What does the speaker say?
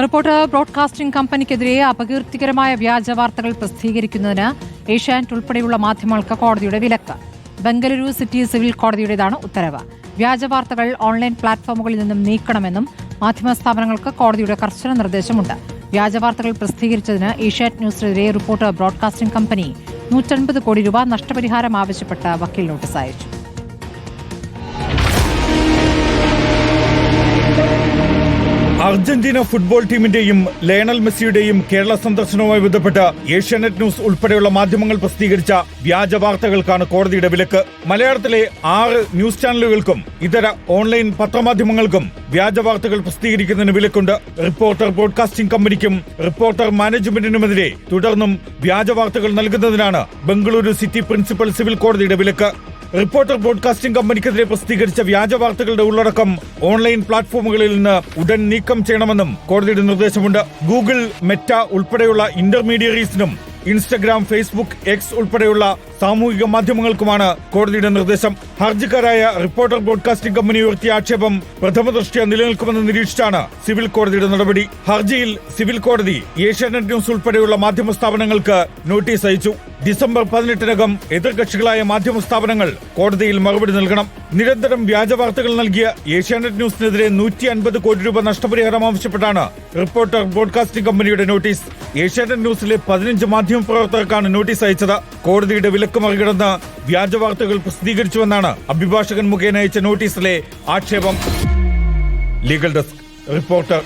Reporter broadcasting കമ്പനിക്കെതിരെ അപകീർത്തികരമായ വ്യാജ വാർത്തകൾ പ്രസിദ്ധീകരിക്കുന്നതിന് ഏഷ്യാനെറ്റ് ഉൾപ്പെടെയുള്ള മാധ്യമങ്ങൾക്ക് കോടതിയുടെ വിലക്ക്. ബംഗളൂരു സിറ്റി സിവിൽ കോടതിയുടേതാണ് ഉത്തരവ്. വ്യാജ വാർത്തകൾ ഓൺലൈൻ പ്ലാറ്റ്ഫോമുകളിൽ നിന്നും നീക്കണമെന്നും മാധ്യമ സ്ഥാപനങ്ങൾക്ക് കോടതിയുടെ കർശന നിർദ്ദേശമുണ്ട്. വ്യാജ വാർത്തകൾ പ്രസിദ്ധീകരിച്ചതിന് ഏഷ്യാനെറ്റ് ന്യൂസിനെതിരെ റിപ്പോർട്ടർ ബ്രോഡ്കാസ്റ്റിംഗ് കമ്പനി നൂറ്റൻപത് കോടി രൂപ നഷ്ടപരിഹാരം ആവശ്യപ്പെട്ട് വക്കീൽ നോട്ടീസ് അയച്ചു. അർജന്റീന ഫുട്ബോൾ ടീമിന്റെയും ലയണൽ മെസ്സിയുടെയും കേരള സന്ദർശനവുമായി ബന്ധപ്പെട്ട് ഏഷ്യാനെറ്റ് ന്യൂസ് ഉൾപ്പെടെയുള്ള മാധ്യമങ്ങൾ പ്രസിദ്ധീകരിച്ച വ്യാജ വാർത്തകൾക്കാണ് കോടതിയുടെ വിലക്ക്. മലയാളത്തിലെ ആറ് ന്യൂസ് ചാനലുകൾക്കും ഇതര ഓൺലൈൻ പത്രമാധ്യമങ്ങൾക്കും വ്യാജ വാർത്തകൾ പ്രസിദ്ധീകരിക്കുന്നതിന് വിലക്കുണ്ട്. റിപ്പോർട്ടർ ബ്രോഡ്കാസ്റ്റിംഗ് കമ്പനിക്കും റിപ്പോർട്ടർ മാനേജ്മെന്റിനുമെതിരെ തുടർന്നും വ്യാജ വാർത്തകൾ നൽകുന്നതിനാണ് ബംഗളൂരു സിറ്റി പ്രിൻസിപ്പൽ സിവിൽ കോടതിയുടെ വിലക്ക്. റിപ്പോർട്ടർ ബ്രോഡ്കാസ്റ്റിംഗ് കമ്പനിക്കെതിരെ പ്രസിദ്ധീകരിച്ച വ്യാജ വാർത്തകളുടെ ഉള്ളടക്കം ഓൺലൈൻ പ്ലാറ്റ്ഫോമുകളിൽ നിന്ന് ഉടൻ നീക്കം ചെയ്യണമെന്നും കോടതിയുടെ നിർദ്ദേശമുണ്ട്. ഗൂഗിൾ മെറ്റ ഉൾപ്പെടെയുള്ള ഇന്റർമീഡിയറീസിനും ഇൻസ്റ്റഗ്രാം ഫേസ്ബുക്ക് എക്സ് ഉൾപ്പെടെയുള്ള സാമൂഹിക മാധ്യമങ്ങൾക്കുമാണ് കോടതിയുടെ നിർദ്ദേശം. ഹർജിക്കാരായ റിപ്പോർട്ടർ ബ്രോഡ്കാസ്റ്റിംഗ് കമ്പനി ഉയർത്തിയ ആക്ഷേപം പ്രഥമ ദൃഷ്ടിയ നിലനിൽക്കുമെന്ന് നിരീക്ഷിച്ചാണ് സിവിൽ കോടതിയുടെ നടപടി. ഹർജിയിൽ സിവിൽ കോടതി ഏഷ്യാനെറ്റ് ന്യൂസ് ഉൾപ്പെടെയുള്ള മാധ്യമ സ്ഥാപനങ്ങൾക്ക് നോട്ടീസ് അയച്ചു. ഡിസംബർ പതിനെട്ടിനകം എതിർകക്ഷികളായ മാധ്യമ സ്ഥാപനങ്ങൾ കോടതിയിൽ മറുപടി നൽകണം. നിരന്തരം വ്യാജ വാർത്തകൾ നൽകിയ ഏഷ്യാനെറ്റ് ന്യൂസിനെതിരെ നൂറ്റി അൻപത് കോടി രൂപ നഷ്ടപരിഹാരം ആവശ്യപ്പെട്ടാണ് റിപ്പോർട്ടർ ബ്രോഡ്കാസ്റ്റിംഗ് കമ്പനിയുടെ നോട്ടീസ്. ഏഷ്യാനെറ്റ് ന്യൂസിലെ പതിനഞ്ച് മാധ്യമ പ്രവർത്തകർക്കാണ് നോട്ടീസ് അയച്ചത്. കോടതിയുടെ വിലക്ക് മറികടന്ന് വ്യാജ വാർത്തകൾ പ്രസിദ്ധീകരിച്ചുവെന്നാണ് അഭിഭാഷകൻ മുഖേന അയച്ച നോട്ടീസിലെ ആക്ഷേപം. Legal desk reporter